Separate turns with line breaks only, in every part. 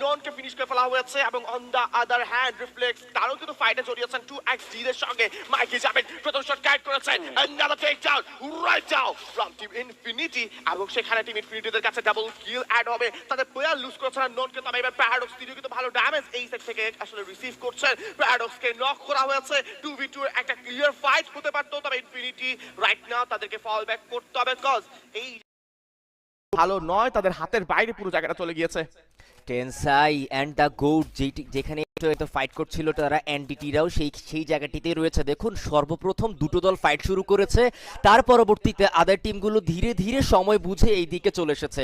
ননকে finish করে ফেলা হয়েছে এবং on the other hand Reflex তারও কিন্তু ফাইটে জড়িয়েছেন টু এক্স সঙ্গে। মাইকি যাবেন প্রথম শট গাইড করেছেন। Another take down right down from team infinity এবং সেখানে টিম ইনফিনিটিদের কাছে ডাবল কিল অ্যাড হবে। তাদের প্লেয়ার লুজ করছে না ননকে তবে এবার প্যারাডক্স তিনিও কিন্তু ভালো ড্যামেজ এই সেট থেকে আসলে রিসিভ করছেন। প্যারাডক্সকে নক করা হয়েছে। টু ভি টু একটা ক্লিয়ার ফাইট হতে পারতো, তবে ইনফিনিটি রাইট নাও তাদেরকে ফল ব্যাক করতে হবে কজ এই ভালো নয়, তাদের হাতের বাইরে পুরো জায়গাটা চলে গিয়েছে।
টেনসাই অ্যান্ড দ্য গোড যেখানে ফাইট করছিল তারা এনডিটিরাও সেই সেই জায়গাটিতেই রয়েছে। দেখুন সর্বপ্রথম দুটো দল ফাইট শুরু করেছে। তার পরবর্তীতে আদার টিমগুলো ধীরে ধীরে সময় বুঝে এই দিকে চলে এসেছে।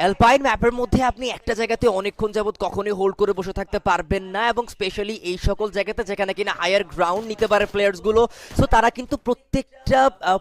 অ্যালপাইন ম্যাপের মধ্যে আপনি একটা জায়গাতে অনেকক্ষণ যাবত কখনোই হোল্ড করে বসে থাকতে পারবেন না এবং স্পেশালি এই সকল জায়গাতে যেখানে কিনা হায়ার গ্রাউন্ড নিতে পারে প্লেয়ার্সগুলো সো তারা কিন্তু প্রত্যেকটা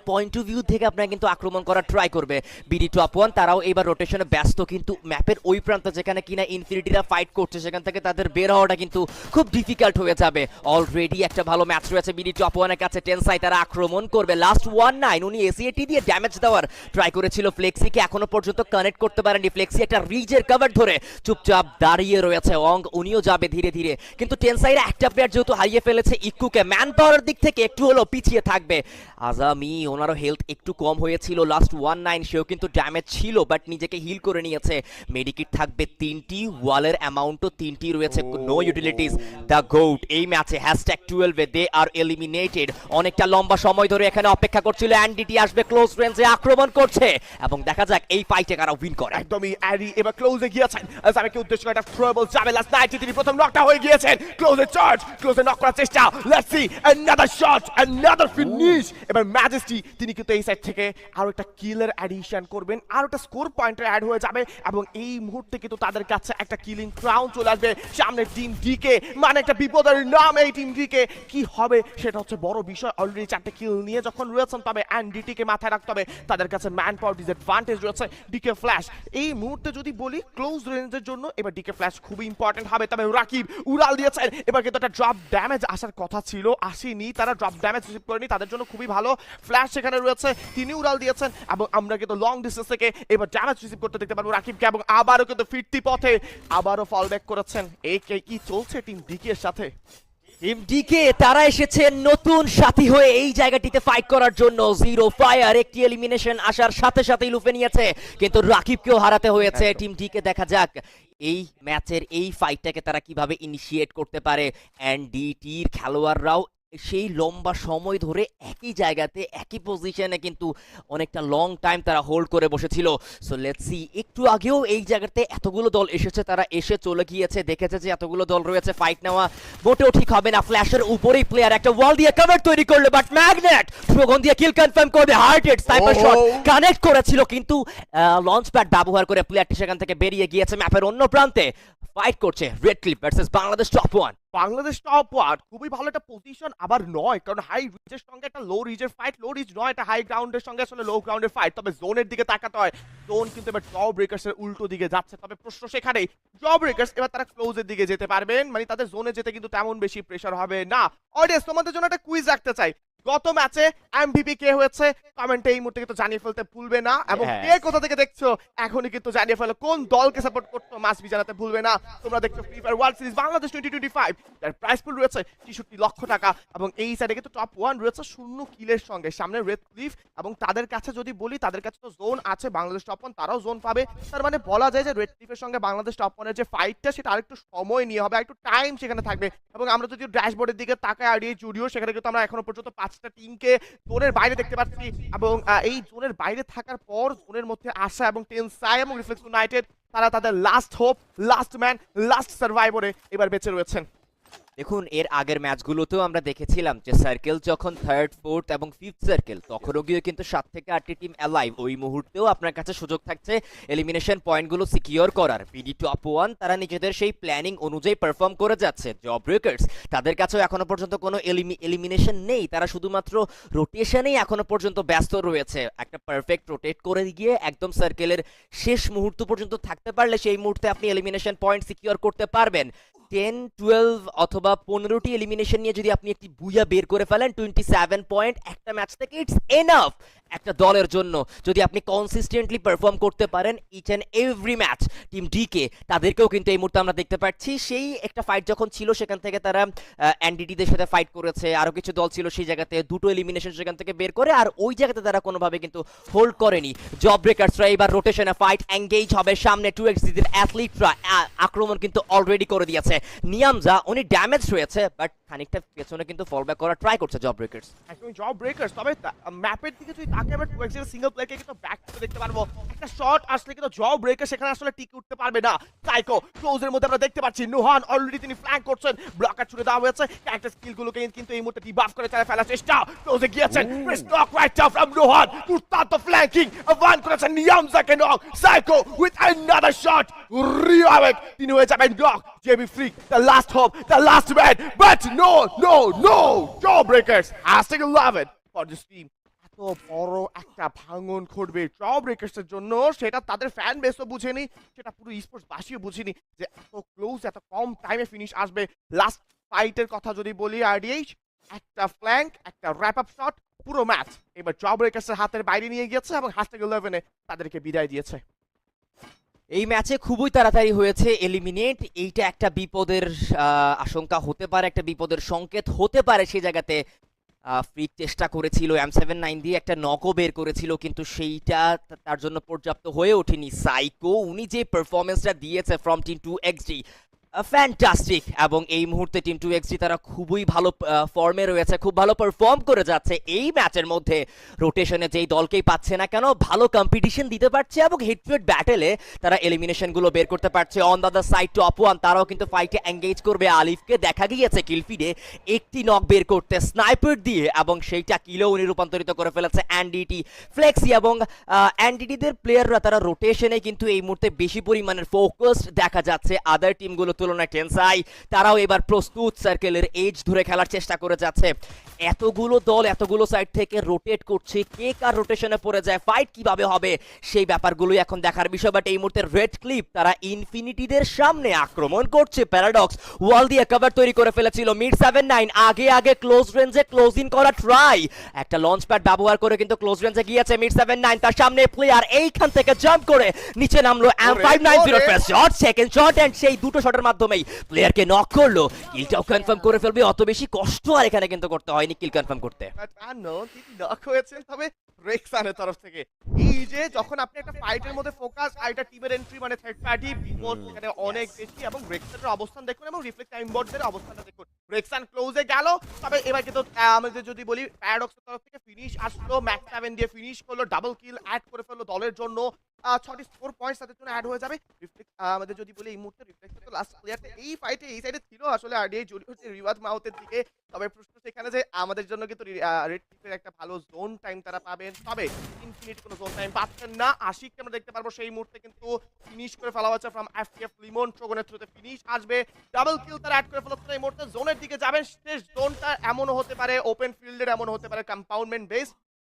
পয়েন্ট অফ ভিউ থেকে আপনারা কিন্তু আক্রমণ করার ট্রাই করবে। বিডি টপ ওয়ান তারাও এবার রোটেশনে ব্যস্ত কিন্তু ম্যাপের ওই প্রান্তে যেখানে কিনা ইনফিনিটিরা ফাইট করছে সেখান থেকে তাদের বের হওয়াটা কিন্তু খুব ডিফিকাল্ট হয়ে যাবে। অলরেডি একটা ভালো ম্যাচ রয়েছে বিডি টপ ওয়ানের কাছে টেনসাই তারা আক্রমণ করবে। লাস্ট ওয়ান নাইন উনি এসিএটি দিয়ে ড্যামেজ দেওয়ার ট্রাই করেছিল ফ্লেক্সিকে এখনও পর্যন্ত কানেক্ট করতে পারেনি ফ্লেক্সি একটা রিজের কভার ধরে চুপচাপ দাঁড়িয়ে রয়েছে অং উনিও যাবে ধীরে ধীরে। কিন্তু টেনসাইরা একটা প্লেয়ার যেহেতু হারিয়ে ফেলেছে ইকুকে ম্যান পাওয়ার দিক থেকে একটু হলেও পিছিয়ে থাকবে। আজামি ওনারও হেলথ একটু কম হয়েছিল লাস্ট ওয়ান নাইন সেও কিন্তু ড্যামেজ ছিল বাট নিজেকে হিল করে নিয়েছে। মেডিকিট থাকবে তিনটি ওয়ালের অ্যামাউন্টও তিনটি রয়েছে নো ইউটিলিটিস দ্য গোট এই ম্যাচে হ্যাশট্যাগ টুয়েলভে দে আর এলিমিনেটেড অনেকটা লম্বা সময় ধরে এখানে অপেক্ষা করছিল। অ্যান্ডিটি আসবে ক্লোজ রেঞ্জে আক্রমণ করছে। এবং দেখা যাক এই ফাইটে কারা উইন করে।
একদমই অ্যারি এবার ক্লোজে গিয়েছেন। আজামিকে উদ্দেশ্য একটা থ্রোয়েবল যাবে লাস্ট নাইটে তিনি প্রথম নকটা হয়ে গিয়েছেন ক্লোজে চার্জ ক্লোজে নক করার চেষ্টা। Let's see another shot another finish এবার ম্যাজেস্টি তিনি কিন্তু এই সাইড থেকে আরও একটা কিলের অ্যাডিশন করবেন। আর একটা স্কোর পয়েন্টার অ্যাড হয়ে যাবে। এবং এই মুহূর্তে কিন্তু তাদের কাছে একটা কিলিং ক্রাউন চলে আসবে। সামনে টিম ডিকে মানে একটা বিপদের নাম এই টিম ডিকে কি হবে? সেটা হচ্ছে বড় বিষয়। অলরেডি চারটে কিল নিয়ে যখন রয়েছেন, তবে অ্যান্ডিটিকে মাথায় রাখতে হবে। তাদের কাছে ম্যান পাওয়ার ডিসঅ্যাডভান্টেজ রয়েছে ডিকে ফ্ল্যাশ এই মুহূর্তে যদি বলি ক্লোজ রেঞ্জের জন্য এবার ডিকে ফ্ল্যাশ খুবই ইম্পর্টেন্ট হবে। তবে রাকিব উড়াল দিয়েছেন। এবার কিন্তু একটা ড্রপ ড্যামেজ আসার কথা ছিল, আসেনি। তারা ড্রপ ড্যামেজ রিসিভ করেনি। তাদের জন্য খুবই ভালো। ফ্ল্যাশ সেখানে রয়েছে, তিনি উড়াল দিয়েছেন। এবং আমরা কিন্তু লং ডিস্টেন্স থেকে এবার ড্যামেজ রিসিভ করতে দেখতে পারব রাকিবকে। এবং আবারও কিন্তু ফিরতি পথে আবারও ফল ব্যাক করেছেন। কে- কি চলছে? টিম ডিকে এর সাথে।
টিম ডিকে তারা এসেছে নতুন সাথী হয়ে এই জায়গাটিতে ফাইট করার জন্য। জিরো ফায়ার একটি এলিমিনেশন আসার সাথে সাথেই লুফে নিয়েছে। কিন্তু রাকিবকেও হারাতে হয়েছে। টিম ডিকে দেখা যাক এই ম্যাচের এই ফাইটটাকে তারা কীভাবে ইনিশিয়েট করতে পারে। এনডিটির খেলোয়াড়রাও সেই লম্বা সময় ধরে একই জায়গাতে একই পজিশনে কিন্তু অনেকটা লং টাইম তারা হোল্ড করে বসেছিল। সো লেটস সি একটু আগেও এই জায়গাতে এতগুলো দল এসেছে তারা এসে চলে গিয়েছে দেখেছে যে এতগুলো দল রয়েছে ফাইট নেওয়া মোটেও ঠিক হবে না। ফ্ল্যাশের উপরেই প্লেয়ার একটা ওয়াল দিয়ে কভার তৈরি করল বাট ম্যাগনেট সুগন দিয়ে কিল কনফার্ম করবে হার্টেড স্নাইপার শট. কানেক্ট করেছিল কিন্তু লঞ্চ প্যাড ব্যবহার করে প্লেয়ারটি সেখান থেকে বেরিয়ে গিয়েছে ম্যাপের অন্য প্রান্তে। ফাইট করছে red clip versus Bangladesh top one
Bangladesh top word খুবই ভালো একটা পজিশন আবার নয়, কারণ হাই রিজের সঙ্গে একটা লো রিজের ফাইট লো রিজ নয় একটা হাই গ্রাউন্ডের সঙ্গে আসলে লো গ্রাউন্ডের ফাইট তবে জোনের দিকে তাকাতে হয়। জোন কিন্তু এবার টপ ব্রেকার্স এর উল্টো দিকে যাচ্ছে, তবে প্রশ্ন সেখানেই জব ব্রেকার্স এবার তারা ক্লোজের দিকে যেতে পারবেন মানে তাদের জোনে যেতে কিন্তু তেমন বেশি প্রেশার হবে না। অডিয়েন্স তোমাদের জন্য একটা কুইজ রাখতে চাই। গত ম্যাচে এমভিপি কে হয়েছে? কমেন্টে এই মুহূর্তে কিন্তু জানিয়ে ফেলতে ভুলবে না। এবং কে কোথা থেকে দেখছ? এখনই কিন্তু জানিয়ে ফেলো কোন দলকে সাপোর্ট করতো মাস জানাতে ভুলবে না। তোমরা দেখছ free fire world series Bangladesh twenty twenty five তার প্রাইস পুল রয়েছে তেষট্টি লক্ষ টাকা। এবং এই সাইডে কিন্তু টপ ওয়ান রয়েছে শূন্য কিলের সঙ্গে। সামনে রেড ক্লিফ এবং তাদের কাছে যদি বলি তাদের কাছে তো জোন আছে বাংলাদেশ টপ ওয়ান তারাও জোন পাবে। তার মানে বলা যায় যে রেড ক্লিফের সঙ্গে বাংলাদেশ টপ ওয়ানের যে ফাইটটা সেটা আরেকটু সময় নিয়ে হবে একটু টাইম সেখানে থাকবে। এবং আমরা যদি ড্যাশবোর্ডের দিকে তাকায় আর এই জুডিও সেখানে কিন্তু আমরা এখনও পর্যন্ত পাঁচটা টিমকে জোনের বাইরে দেখতে পাচ্ছি এবং এই জোনের বাইরে থাকার পর জোনের মধ্যে আসা এবং টেনসাই এবং রিফ্লেক্স ইউনাইটেড, তারা তাদের last hope last man last সার্ভাইভরে এবার বেঁচে রয়েছেন।
দেখুন, এর আগের ম্যাচগুলোতেও আমরা দেখেছিলাম যে সার্কেল যখন থার্ড ফোর্থ এবং ফিফথ সার্কেল তখনও গিয়ে কিন্তু সাত থেকে আটটি টিম অ্যালাইভ ওই মুহূর্তেও আপনার কাছে সুযোগ থাকছে এলিমিনেশন পয়েন্টগুলো সিকিওর করার। বিডি টপ ওয়ান তারা নিজেদের সেই প্ল্যানিং অনুযায়ী পারফর্ম করে যাচ্ছে। জব ব্রেকার্স তাদের কাছেও এখনও পর্যন্ত কোনো এলিমি এলিমিনেশন নেই। তারা শুধুমাত্র রোটেশনেই এখনও পর্যন্ত ব্যস্ত রয়েছে। একটা পারফেক্ট রোটেট করে গিয়ে একদম সার্কেলের শেষ মুহূর্ত পর্যন্ত থাকতে পারলে সেই মুহূর্তে আপনি এলিমিনেশন পয়েন্ট সিকিওর করতে পারবেন। টেন টুয়েলভ অথবা পনেরোটি এলিমিনেশন নিয়ে যদি আপনি একটি বুয়া বের করে ফেলেন টোয়েন্টি সেভেন পয়েন্ট একটা ম্যাচ থেকে ইটস এনাফ একটা দলের জন্য। যদি আপনি কনসিস্টেন্টলি পারফর্ম করতে পারেন each and every match team DK তাদেরকেও কিন্তু এই মুহূর্তে আমরা দেখতে পাচ্ছি। সেই একটা ফাইট যখন ছিল, সেখান থেকে তারা এনডিটিদের সাথে ফাইট করেছে। আরও কিছু দল ছিল সেই জায়গাতে, দুটো এলিমিনেশন সেখান থেকে বের করে, আর ওই জায়গাতে তারা কোনোভাবে কিন্তু হোল্ড করেনি। জব ব্রেকার্সরা এবার রোটেশনে ফাইট এঙ্গেজ হবে সামনে টু এক্স দিদির অ্যাথলিটরা আক্রমণ কিন্তু অলরেডি করে দিয়েছে। নিয়ামজা, উনি ড্যামেজ হয়েছে বাট খানিকটা পেছনে কিন্তু ফল ব্যাক করার ট্রাই করছে জব ব্রেকার্স
একদম জব ব্রেকার্স তবে ম্যাপের দিকে যদি তাকে আমরা টু এক্সের সিঙ্গেল প্লেয়ারকে কিন্তু ব্যাক করে দেখতে পারব। একটা শট আসলে কিন্তু জব ব্রেকার সেখানে আসলে টিকে উঠতে পারবে না। সাইকো ক্লোজের মধ্যে আমরা দেখতে পাচ্ছি নোহান অলরেডি তিনি ফ্ল্যাঙ্ক করছেন। ব্লকার ছুড়ে দেওয়া হয়েছে। ক্যারেক্টার স্কিলগুলোকে কিন্তু এই মুহূর্তে ডিবাফ করে চালা ফেলার চেষ্টা। ক্লোজে গিয়েছেন। Press knock right from Nohan দুর্দান্ত ফ্ল্যাঙ্কিং আহ্বান করেছেন নিয়ামজাকে knock psycho with another shot রিয়াবেক তিনি হয়ে যাবেন knock JB freak the last hope the last man but no no no job breakers has taken 11 for this team এত বড় একটা ভাঙন ঘটবে জব ব্রেকার্সের জন্য, সেটা তাদের ফ্যান বেসও বুঝেনি, সেটা পুরো স্পোর্টস বাসীও বুঝেনি যে এত ক্লোজ এত কম টাইমে ফিনিশ আসবে। লাস্ট ফাইটের কথা যদি বলি আরডিএইচ একটা ফ্ল্যাঙ্ক একটা র্যাপ আপ শট পুরো ম্যাচ এবার জব ব্রেকার্সের হাতের বাইরে নিয়ে গিয়েছে এবং হ্যাশট্যাগ ইলেভেনে তাদেরকে বিদায় দিয়েছে।
এই ম্যাচে খুবই তাড়াতাড়ি হয়েছে এলিমিনেট এইটা একটা বিপদের আশঙ্কা হতে পারে, একটা বিপদের সংকেত হতে পারে সেই জায়গাতে। ফ্রি চেষ্টা করেছিল এম সেভেন নাইন দিয়ে একটা নকও বের করেছিল, কিন্তু সেইটা তার জন্য পর্যাপ্ত হয়ে ওঠেনি। সাইকো উনি যে পারফরমেন্সটা দিয়েছে from team two XD fantastic এবং এই মুহূর্তে টিম টু এক্সডি তারা খুবই ভালো ফর্মে রয়েছে, খুব ভালো পারফর্ম করে যাচ্ছে এই ম্যাচের মধ্যে। রোটেশনে যেই দলকেই পাচ্ছে না কেন, ভালো কম্পিটিশন দিতে পারছে এবং হিট টু হিট ব্যাটেলে তারা এলিমিনেশনগুলো বের করতে পারছে। On the the side top one তারাও কিন্তু ফাইটে এঙ্গেজ করবে। আলিফকে দেখা গিয়েছে কিলফিডে একটি নক বের করতে স্নাইপার দিয়ে এবং সেইটা কিলো উনি রূপান্তরিত করে ফেলেছে অ্যান্ডিটি ফ্লেক্সি এবং অ্যান্ডিটিদের প্লেয়াররা তারা রোটেশনে কিন্তু এই মুহূর্তে বেশি পরিমাণের ফোকাসড দেখা যাচ্ছে। আদার টিমগুলো তুলনায় টেনসাই তারাও এবার প্রস্তুত সার্কেলের এজ ধরে খেলার চেষ্টা করে যাচ্ছে। এতগুলো দল এতগুলো সাইড থেকে রোটেট করছে কে কার রোটেশনে পড়ে যায় ফাইট কীভাবে হবে সেই ব্যাপারগুলোই এখন দেখার বিষয়। বাট এই মুহূর্তে রেড ক্লিপ তারা ইনফিনিটিদের সামনে আক্রমণ করছে। প্যারাডক্স ওয়াল দিয়ে কভার তৈরি করে ফেলেছিল মিড সেভেন নাইন আগে আগে ক্লোজ রেঞ্জে ক্লোজ ইন করা ট্রাই একটা লঞ্চ প্যাড ব্যবহার করে কিন্তু ক্লোজ রেঞ্জে গিয়েছে মিড সেভেন নাইন তার সামনে প্লেয়ার এইখান থেকে জাম্প করে নিচে নামলো M five nine zero shot second shot and সেই দুটো শটের মাধ্যমেই প্লেয়ারকে নক করল। কিলটাও কনফার্ম করে ফেলবে অত বেশি কষ্ট আর এখানে কিন্তু করতে হয়নি কিল কনফার্ম করতে।
বাট আর নো তিনি নক হয়েছেন তবে রেক্সানের তরফ থেকে। এই যে যখন আপনি একটা ফাইটের মধ্যে ফোকাস আর এটা টিমের এন্ট্রি মানে থার্ড পার্টি বিপদ এখানে অনেক বেশি এবং রেক্সানের অবস্থান দেখুন এবং রিফ্লেক্ট টাইম বোর্ডের অবস্থানটা দেখুন। রেক্সান ক্লোজে গেল তবে এবার কিন্তু আমাদের যদি বলি প্যারাডক্সের তরফ থেকে ফিনিশ আসলো ম্যাক্স সেভেন দিয়ে ফিনিশ করল ডাবল কিল অ্যাড করে ফেলল দলের জন্য। ছটি স্কোর পয়েন্টস তাদের জন্য অ্যাড হয়ে যাবে। আমাদের যদি বলি এই মুহূর্তে লাস্ট এই ফাইটে এই সাইডে ছিল আসলে আরডিআই জড়িয়ে হচ্ছে রিওয়াজ মাউথের দিকে। তবে প্রশ্ন সেখানে যে আমাদের জন্য কিন্তু রেড টিপের একটা ভালো জোন টাইম তারা পাবেন। তবে ইনফিনিট কোনো জোন টাইম পাচ্ছেন না। আশিককে আমরা দেখতে পারব সেই মুহূর্তে কিন্তু ফিনিশ করে ফেলা হচ্ছে ফ্রম এফটিএফ লিমন ট্রোগনের থ্রুতে ফিনিশ আসবে। ডাবল কিল তারা অ্যাড করে ফেলছে এই মুহূর্তে জোনের দিকে যাবেন। শেষ জোনটা এমনও হতে পারে ওপেন ফিল্ডের এমন হতে পারে কম্পাউন্ডমেন্ট বেস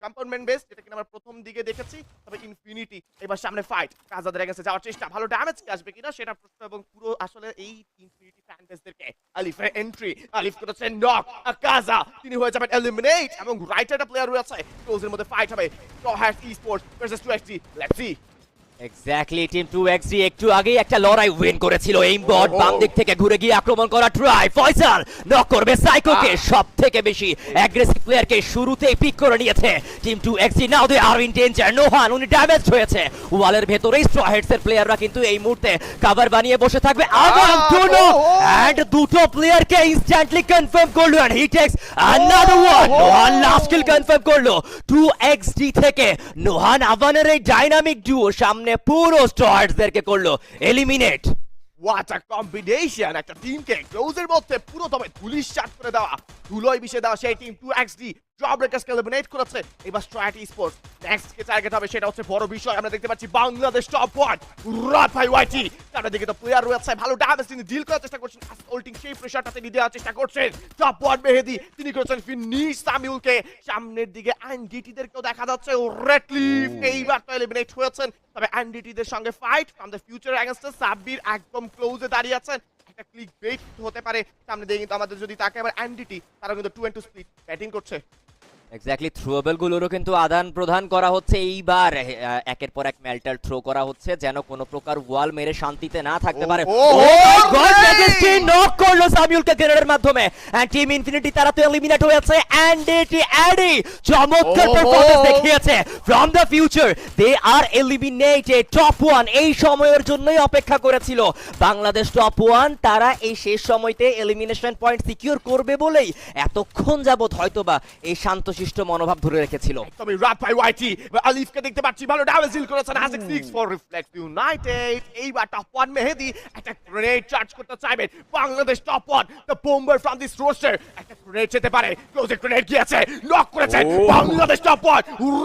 কম্পাউন্ডমেন্ট বেস যেটা কিনা আমরা প্রথম দিকে দেখেছি, তবে ইনফিনিটি এবার সামনে ফাইট কাজাদের কাছে যাওয়ার চেষ্টা, ভালো ড্যামেজ কি আসবে কিনা সেটা প্রশ্ন এবং পুরো আসলে এই ইনফিনিটি ফ্যান বেসদেরকে আলিফের এন্ট্রি আলিফ করেছে নক কাজা, তিনি হয়ে যাবেন এলিমিনেট এবং রাইটারটা প্লেয়ার রয়েছে ক্লোজের মধ্যে ফাইট হবে টহ্যাট esports versus two XE let's see
exactly team two XE একটু আগেই একটা লড়াই উইন করেছিল এইম বট।
ওহো।
বাম দিক থেকে ঘুরে গিয়ে আক্রমণ করা ট্রাই ফয়সাল নক করবে সাইকোকে সব থেকে বেশি অ্যাগ্রেসিভ প্লেয়ারকে শুরুতেই পিক করে নিয়েছে। Team two XE now they are in danger Nohan উনি ড্যামেজ হয়েছে। ওয়ালের ভেতরেই স্ট্র হেডস এর প্লেয়াররা কিন্তু এই মুহূর্তে কভার বানিয়ে বসে থাকবে। আবার
আহ,
দুটো। এন্ড দুটো প্লেয়ারকে ইনস্ট্যান্টলি কনফার্ম করল। And he takes another one. Nohan last kill confirm করল। টু এক্সডি থেকে। নোহান আভানের এই ডাইনামিক ডুও সামনে পুরো স্টার্সদেরকে করল। এলিমিনেট
হোয়াট আ কম্বিনেশন একটা টিমকে ক্লোজের মধ্যে পুরো তবে পুলিশ চাট করে দেওয়া। ধুলোয় বিষে দেওয়া সেই team two X D job ব্রেকার্সকে eliminate করেছে। এবার স্ট্র্যাটি স্পোর্টস নেক্সট কে টার্গেট হবে সেটা হচ্ছে বড় বিষয়। আমরা দেখতে পাচ্ছি বাংলাদেশ টপ ওয়ান রাত ভাই ওয়াইটি তার দিকে তো প্লেয়ার রয়েছে ভালো ড্যামেজ তিনি ডিল করার চেষ্টা করছেন। আসল্টিং সেই প্রেশারটা তিনি দেওয়ার চেষ্টা করছেন। টপ ওয়ান মেহেদি তিনি করেছেন ফিনিশ সামিউলকে সামনের দিকে অ্যান্ডিটিদেরকেও দেখা যাচ্ছে। রেডলিফ এইবার তো এলিমিনেট হয়েছেন। তবে অ্যান্ডিটিদের সঙ্গে ফাইট ফ্রম দ্য ফিউচার অ্যাগেন্স্টে সাব্বির একদম ক্লোজে দাঁড়িয়ে আছেন। একটা ক্লিক বেট হতে পারে। সামনে দিয়ে কিন্তু আমাদের যদি তাকে আবার অ্যান্ডিটি তারা কিন্তু two and two split batting করছে।
এক্স্যাক্টলি থ্রোয়েবল গুলোরও কিন্তু আদান প্রদান করা হচ্ছে এইবার। একের পর এক মেল্টাল থ্রো করা হচ্ছে যেন কোনো প্রকার ওয়াল মেরে শান্তিতে না থাকতে পারে। Oh করল সামিউলকে গ্রেনেডের মাধ্যমে। এন্ড টিম ইনফিনিটি তারা তো এলিমিনেট হয়েছে এন্ড এটি অ্যাডি চমৎকার পারফরম্যান্স দেখিয়েছে। From the future they are eliminated top one এই সময়ের জন্যই অপেক্ষা করেছিল। বাংলাদেশ টপ ওয়ান তারা এই শেষ সময়তে এলিমিনেশন পয়েন্ট সিকিউর করবে বলেই এতক্ষণ যাবত হয়তোবা এই শান্তশিষ্ট মনোভাব ধরে রেখেছিল।
একদমই রাত ভাই ওয়াইটি। আলিফকে দেখতে পাচ্ছি ভালো ড্যামেজ ডিল করেছেন হাসিক সিক্স ফর রিফ্লেক্ট ইউনাইটেড এইবার টপ ওয়ান মেহেদি একটা গ্রেনেড চার্জ করতে চাইবেন Bangladesh top one the bomber from this roster একটা গ্রেনেড যেতে পারে ক্লোজে গ্রেনেড গিয়েছে নক করেছেন বাংলাদেশ টপ ওয়ান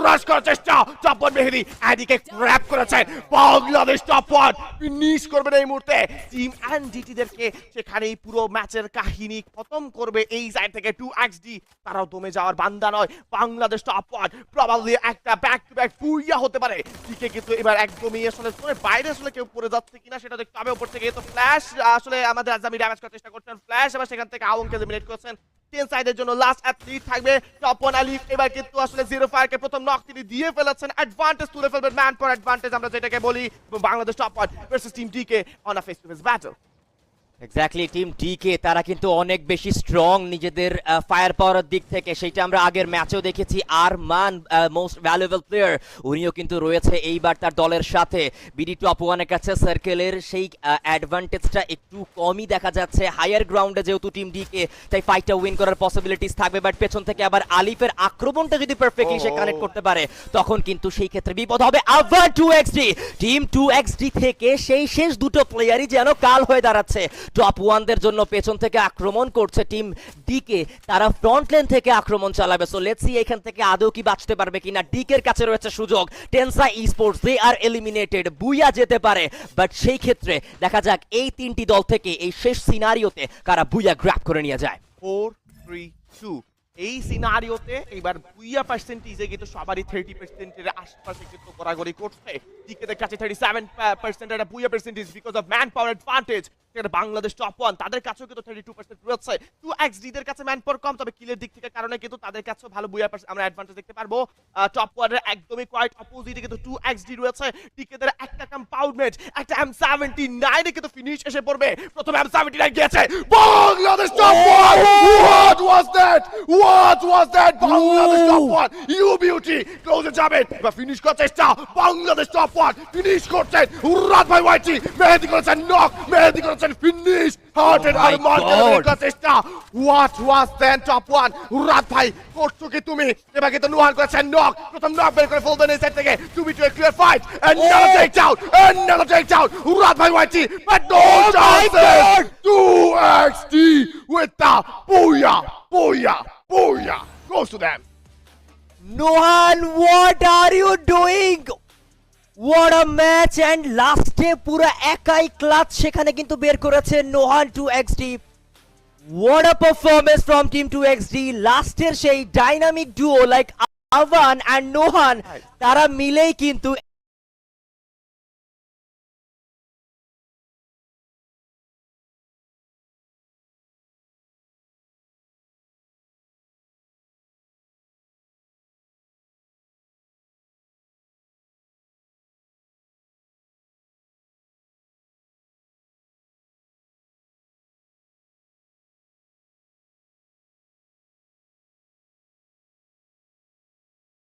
রাশ করার চেষ্টা টপ ওয়ান মেহেদি অ্যাডিকে ক্র্যাপ করেছেন বাংলাদেশ টপ ওয়ান ফিনিশ করবেন এই মুহূর্তে। টিম অ্যান্ড ডিটিদেরকে সেখানে পুরো ম্যাচের কাহিনী খতম করবে এই সাইড থেকে টু এক্স ডি তারাও দমে যাওয়ার বান্দা নয়। বাংলাদেশ টপ ওয়ান প্রবাবলি একটা ব্যাক টু ব্যাক পুইয়া হতে পারে। দিকে কিন্তু এবার একদমই আসলে বাইরে আসলে কেউ পড়ে যাচ্ছে কিনা সেটা দেখতে হবে। উপর থেকে তো ফ্ল্যাশ আসলে আমাদের আজামি ড্যামেজ করার চেষ্টা করছেন। ফ্ল্যাশ এবার সেখান থেকে আওয়ামকে এলিমিনেট করছেন। টেন সাইডের জন্য লাস্ট অ্যাথলিট থাকবে টপ ওয়ান আলিফ এবার কিন্তু আসলে জিরো ফায়ারকে প্রথম নক তিনি দিয়ে ফেলেছেন। অ্যাডভান্টেজ তুলে ফেলবেন ম্যান ফর অ্যাডভান্টেজ আমরা যেটাকে বলি, Bangladesh top one versus team DK on a face to face battle
exactly team DK তারা কিন্তু অনেক বেশি স্ট্রং নিজেদের ফায়ার পাওয়ারের দিক থেকে। সেটা আমরা আগের ম্যাচেও দেখেছি। আর মান মোস্ট ভ্যালুয়েবল প্লেয়ার উনিও কিন্তু রয়েছে এইবার তার দলের সাথে। বিডি টপ ওয়ানের কাছে সার্কেলের সেই অ্যাডভান্টেজটা একটু কমই দেখা যাচ্ছে। হায়ার গ্রাউন্ডে যেহেতু টিম ডিকে তাই ফাইটটা উইন করার পসিবিলিটিস থাকবে। বাট পেছন থেকে আবার আলিফের আক্রমণটা যদি পারফেক্টলি সে কানেক্ট করতে পারে তখন কিন্তু সেই ক্ষেত্রে বিপদ হবে। আবার two XD team two XD থেকে সেই শেষ দুটো প্লেয়ারই যেন কাল হয়ে দাঁড়াচ্ছে। টপ ওয়ানদের জন্য পেছন থেকে আক্রমণ করছে টিম ডিকে তারা ফ্রন্ট লেন থেকে আক্রমণ চালাবে। সো লেটস সি এখান থেকে আদৌ কি বাঁচতে পারবে কিনা। ডিকের কাছে রয়েছে সুযোগ। টেনসা ই স্পোর্টস দে আর এলিমিনেটেড বুইয়া যেতে পারে। বাট সেই ক্ষেত্রে দেখা যাক এই তিনটি দল থেকে এই শেষ সিনারিওতে কারা বুইয়া গ্র্যাপ করে নিয়ে যায়।
ফোর থ্রি টু এই সিনারিওতে এবার বুইয়া পার্সেন্টেজে কিন্তু সবারই থার্টি পার্সেন্টের আশপাশে কিন্তু গড়াগড়ি করছে। দিকে কাছে থার্টি সেভেন পার্সেন্ট একটা booyah percentage because of man power advantage সেটা বাংলাদেশ টপ ওয়ান তাদের কাছেও কিন্তু থার্টি টু পার্সেন্ট রয়েছে। টু এক্স ডিদের কাছে ম্যান পাওয়ার কম, তবে কিলের দিক থেকে কারণে কিন্তু তাদের কাছেও ভালো বুইয়া পার্সেন্ট আমরা অ্যাডভান্টেজ দেখতে পারব। টপ ওয়ানের একদমই কোয়াইট অপোজিটে কিন্তু টু এক্স ডি রয়েছে। টিকেদের একটা কম্পাউন্ড ম্যাচ একটা এম সেভেন্টি নাইনে কিন্তু ফিনিশ এসে পড়বে। প্রথমে এম সেভেন্টি নাইন গিয়েছে। Bangladesh top one what was that what was that Bangladesh top one you beauty ক্লোজে যাবেন বা ফিনিশ করার চেষ্টা বাংলাদেশ টপ ওয়ান ফিনিশ করছেন উরাত ভাই ওয়াইটি মেহেদি করেছেন নক মেহেদি করেছেন ফিনিশ হার্টেড
Oh
আর
my
মার্কেট
God!
করার চেষ্টা what was then top one Urat ভাই করছ কি তুমি এবার কিন্তু নোহান করেছেন নক প্রথম নক বের করে ফেলবেন এই সাইড থেকে two B two A clear fight another
Oh!
takedown another takedown. Urat ভাই YT but no
Oh my
chances.
God!
2XD with the booyah. Booyah. booyah goes to them
Nohan what are you doing what a match end লাস্টে পুরো একাই clutch সেখানে কিন্তু বের করেছে Nohan two XD what a performance from team two XD লাস্টের সেই dynamic duo like Avan and Nohan তারা মিলেই কিন্তু